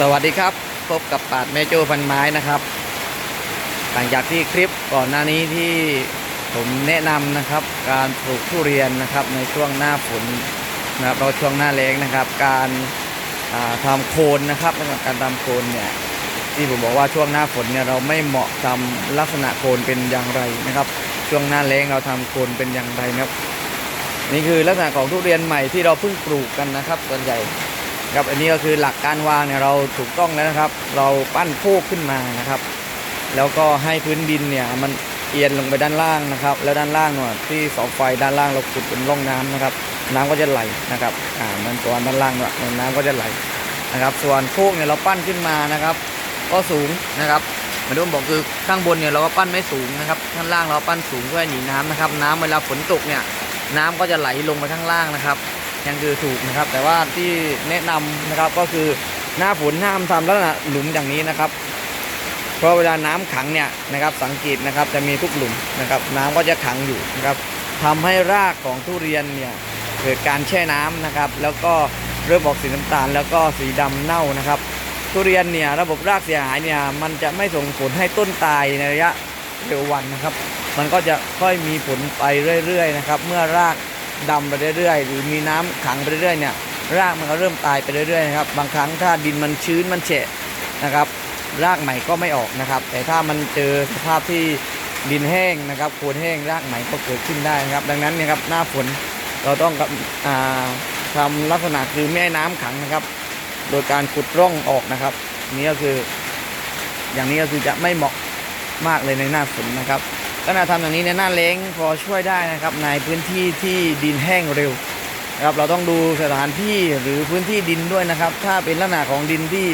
สวัสดีครับ พบกับปาดแม่โจ้พันไม้นะครับหลังจากที่คลิปก่อนหน้านี้ที่ผมแนะนำนะครับ การปลูกทุเรียนนะครับในช่วงหน้าฝนนะครับเราช่วงหน้าแล้งนะครับ การาทำโคนนะครับสำหรับการทำโคนเนี่ยที่ผมบอกว่าช่วงหน้าฝนเนี่ยเราไม่เหมาะทำลักษณะโคนเป็นอย่างไรนะครับ ช่วงหน้าแล้งเราทำโคนเป็นอย่างไรนะครับ นี่คือลักษณะของทุเรียนใหม่ที่เราเพิ่งปลูกกันนะครับส่วนใหญ่ ครับอันนี้ก็คือหลักการวางเนี่ยเราถูกต้องแล้วนะครับ เราปั้นโคกขึ้นมานะครับ แล้วก็ให้พื้นดินเนี่ยมันเอียนลงไปด้านล่างนะครับ แล้วด้านล่างเนี่ยที่เสาไฟด้านล่างเราขุดเป็นร่องน้ำนะครับ น้ำก็จะไหลนะครับอ่ามันตัวด้านล่างเนี่ยน้ำก็จะไหลนะครับ ส่วนโคกเนี่ยเราปั้นขึ้นมานะครับ ก็สูงนะครับเหมือนที่ผมบอกคือข้างบนเนี่ยเราก็ปั้นไม่สูงนะครับข้างล่างเราปั้นสูงเพื่อให้หนีน้ำนะครับ น้ำเวลาฝนตกเนี่ยน้ำก็จะไหลลงไปข้างล่างนะครับ ยังคือถูกนะครับ แต่ว่าที่แนะนำนะครับก็คือหน้าฝนห้ามทำลักษณะหลุมอย่างนี้นะครับ เพราะเวลาน้ำขังเนี่ยนะครับสังเกตนะครับจะมีทุกหลุมนะครับ น้ำก็จะขังอยู่นะครับทำให้รากของทุเรียนเนี่ยเกิดการแช่น้ำนะครับ แล้วก็เริ่มออกสีน้ำตาล แล้วก็สีดำเน่านะครับ ทุเรียนเนี่ยระบบรากเสียหายเนี่ยมันจะไม่ส่งผลให้ต้นตายในระยะเร็ววันนะครับ มันก็จะค่อยมีผลไปเรื่อยๆนะครับ เมื่อราก ดำไปเรื่อยๆ หรือมีน้ำขังไปเรื่อยๆเนี่ยรากมันก็เริ่มตายไปเรื่อยๆนะครับบางครั้งถ้าดินมันชื้นมันเฉะนะครับรากใหม่ก็ไม่ออกนะครับ แต่ถ้ามันเจอสภาพที่ดินแห้งนะครับโคนแห้งรากใหม่ก็เกิดขึ้นได้นะครับ ดังนั้นนยครับหน้าฝนเราต้องกับอ่าทำลักษณะคือไม่ให้น้ำขังนะครับ โดยการขุดร่องออกนะครับ นี่ก็คืออย่างนี้ก็คือจะไม่เหมาะมากเลยในหน้าฝนนะครับ ขณะทำอย่างนี้ในหน้าเล้งพอช่วยได้นะครับในพื้นที่ที่ดินแห้งเร็วนะครับเราต้องดูสถานที่หรือพื้นที่ดินด้วยนะครับ ถ้าเป็นลักษณะของดินที่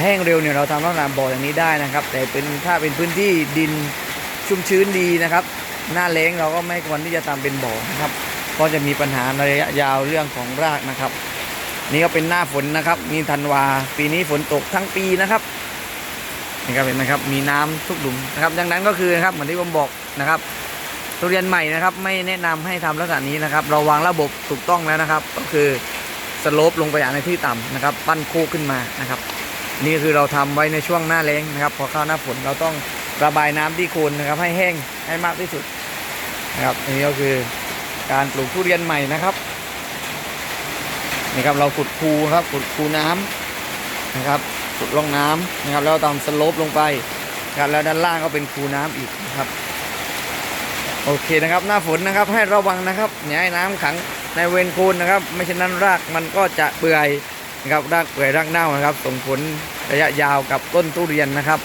แห้งเร็วเนี่ยเราทำลักษณะบ่ออย่างนี้ได้นะครับ แต่เป็นถ้าเป็นพื้นที่ดินชุ่มชื้นดีนะครับ หน้าเล้งเราก็ไม่ควรที่จะทำเป็นบ่อนะครับเพราะจะมีปัญหาในระยะยาวเรื่องของรากนะครับ นี่ก็เป็นหน้าฝนนะครับ มีธันวา ปีนี้ฝนตกทั้งปีนะครับ นี่ครับเห็นไหมครับมีน้ำทุกหลุมนะครับ ดังนั้นก็คือนะครับเหมือนที่ผมบอกนะครับทุเรียนใหม่นะครับ ไม่แนะนำให้ทำลักษณะนี้นะครับ เราวางระบบถูกต้องแล้วนะครับ ก็คือสโลปลงไปอย่างในที่ต่ำนะครับ ปั้นโคกขึ้นมานะครับ นี่คือเราทำไว้ในช่วงหน้าแล้งนะครับ พอเข้าหน้าฝนเราต้องระบายน้ำที่โคนนะครับ ให้แห้งให้มากที่สุดนะครับอันนี้ก็คือการปลูกทุเรียนใหม่นะครับนี่ครับเราขุดคูครับขุดคูน้ำนะครับ ขุดร่องน้ำนะครับ แล้วตามสโลปลงไปครับแล้วด้านล่างก็เป็นคูน้ำอีกนะครับ โอเคนะครับ หน้าฝนนะครับให้ระวังนะครับอย่าให้น้ำขังในเวนโคนนะครับ ไม่เช่นนั้นรากมันก็จะเปื่อยนะครับรากเปื่อยรากเน่านะครับ ส่งผลระยะยาวกับต้นทุเรียนนะครับ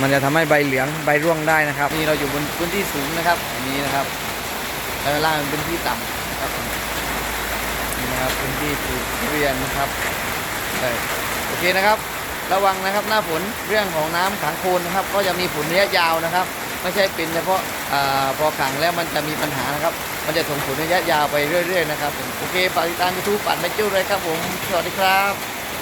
มันจะทำให้ใบเหลืองใบร่วงได้นะครับ นี่เราอยู่บนพื้นที่สูงนะครับอันนี้นะครับแล้วด้านล่างเป็นพื้นที่ต่ำนะครับนี่นะครับพื้นที่ปลูกทุเรียนนะครับเออ โอเคนะครับ ระวังนะครับหน้าฝนเรื่องของน้ำขังโคลนนะครับ ก็จะมีผลระยะยาวนะครับ ไม่ใช่เป็นเฉพาะอพอขังแล้วมันจะมีปัญหานะครับ มันจะส่งผลระยะยาวไปเรื่อย ๆ นะครับโอเคฝากติดตามยูทูบปัดแมจูเลยครับผมสวัสดีครับ